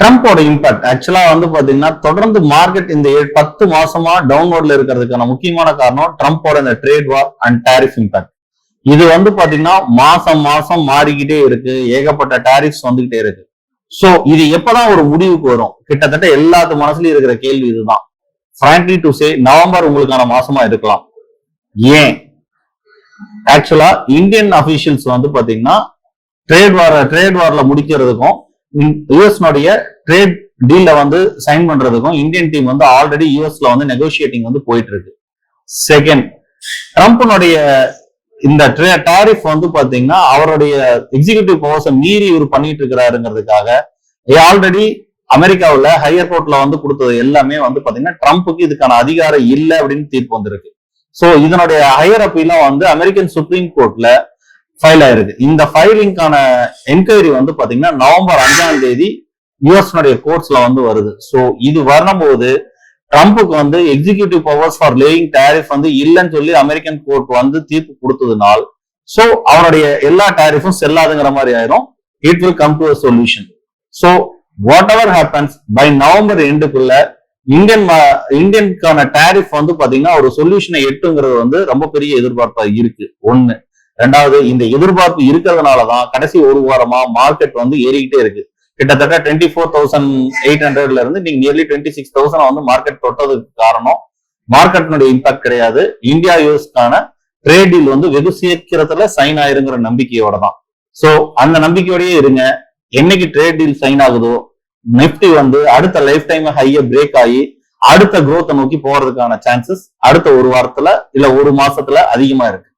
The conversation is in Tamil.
ட்ரம்ப்போட இம்பாக்ட் ஆக்சுவலா வந்து பாத்தீங்கன்னா தொடர்ந்து மார்க்கெட் இந்த பத்து மாசமா டவுன்வர்ட்ல இருக்கிறதுக்கான முக்கியமான காரணம் ட்ரம்ப்போட இந்த trade war and tariff impact இது வந்து பாத்தீங்கன்னா மாசம் மாசம் மாறிக்கிட்டே இருக்கு. ஏகப்பட்ட டாரிஃப்ஸ் வந்துகிட்டே இருக்கு. சோ இது எப்பதான் ஒரு முடிவுக்கு வரும்? கிட்டத்தட்ட எல்லாத்து மனசுலயும் இருக்கிற கேள்வி இதுதான். Frankly டு சே நவம்பர் உங்களுக்கான மாசமா இருக்கலாம். ஏன்? ஆக்சுவலா இந்தியன் அபிஷியல்ஸ் வந்து பாத்தீங்கன்னா ட்ரேட் வார ட்ரேட் வார்ல முடிக்கிறதுக்கும் யுஎஸ்னுடைய ட்ரேட் டீல்ல வந்து சைன் பண்றதுக்கும் இந்தியன் டீம் வந்து ஆல்ரெடி யூஎஸ்ல வந்து நெகோசியேட்டிங் வந்து போயிட்டு இருக்கு செகண்ட் ட்ரம்ப்னுடைய இந்த டாரிஃப் வந்து பாத்தீங்கன்னா அவருடைய எக்ஸிகியூட்டிவ் பவர்ஸை மீறி இவர் பண்ணிட்டு இருக்கிறாருங்கிறதுக்காக ஆல்ரெடி அமெரிக்காவில் ஹையர் கோர்ட்ல வந்து கொடுத்தது எல்லாமே வந்து பாத்தீங்கன்னா ட்ரம்ப்புக்கு இதுக்கான அதிகாரம் இல்லை அப்படின்னு தீர்ப்பு வந்திருக்கு. சோ இதனுடைய ஹையர் அப்பீலாம் வந்து அமெரிக்கன் சுப்ரீம் கோர்ட்ல ஃபைல் ஆயிருக்கு இந்த ஃபைலிங்கான என்கொயரி வந்து பாத்தீங்கன்னா நவம்பர் அஞ்சாம் தேதி யூஎஸ்னுடைய கோர்ட்ஸ்ல வந்து வருது. ஸோ இது வரும்போது ட்ரம்ப்புக்கு வந்து executive powers for laying tariff வந்து இல்லைன்னு சொல்லி அமெரிக்கன் கோர்ட் வந்து தீர்ப்பு கொடுத்ததுனால் ஸோ அவருடைய எல்லா டேரிஃபும் செல்லாதுங்கிற மாதிரி ஆயிரும். It will come to a solution so whatever happens by November எண்டுக்குள்ள Indian இந்தியனுக்கான டேரிஃப் வந்து பாத்தீங்கன்னா ஒரு சொல்யூஷனை எட்டுங்கிறது வந்து ரொம்ப பெரிய எதிர்பார்ப்பா இருக்கு. ஒன்னு ரெண்டாவது இந்த எதிர்பார்ப்பு இருக்கிறதுனாலதான் கடைசி ஒரு வாரமா மார்க்கெட் வந்து ஏறிக்கிட்டே இருக்கு. கிட்டத்தட்ட டுவெண்ட்டி ஃபோர் தௌசண்ட் எயிட் ஹண்ட்ரட்ல இருந்து நீங்க நியர்லி டுவெண்ட்டி சிக்ஸ் தௌசண்ட் வந்து மார்க்கெட் தொட்டதுக்கு காரணம் மார்க்கெட்னுடைய இம்பாக்ட் கிடையாது. இந்தியா யூஎஸ்க்கான ட்ரேட் டீல் வந்து வெகு சீக்கிரத்துல சைன் ஆயிருங்கிற நம்பிக்கையோட தான் சோ அந்த நம்பிக்கையோடயே இருங்க. என்னைக்கு ட்ரேட் டீல் சைன் ஆகுதோ நிப்டி வந்து அடுத்த லைஃப் டைம் ஹைய பிரேக் ஆகி அடுத்த குரோத்தை நோக்கி போறதுக்கான சான்சஸ் அடுத்த ஒரு வாரத்துல இல்ல ஒரு மாசத்துல அதிகமா இருக்கு.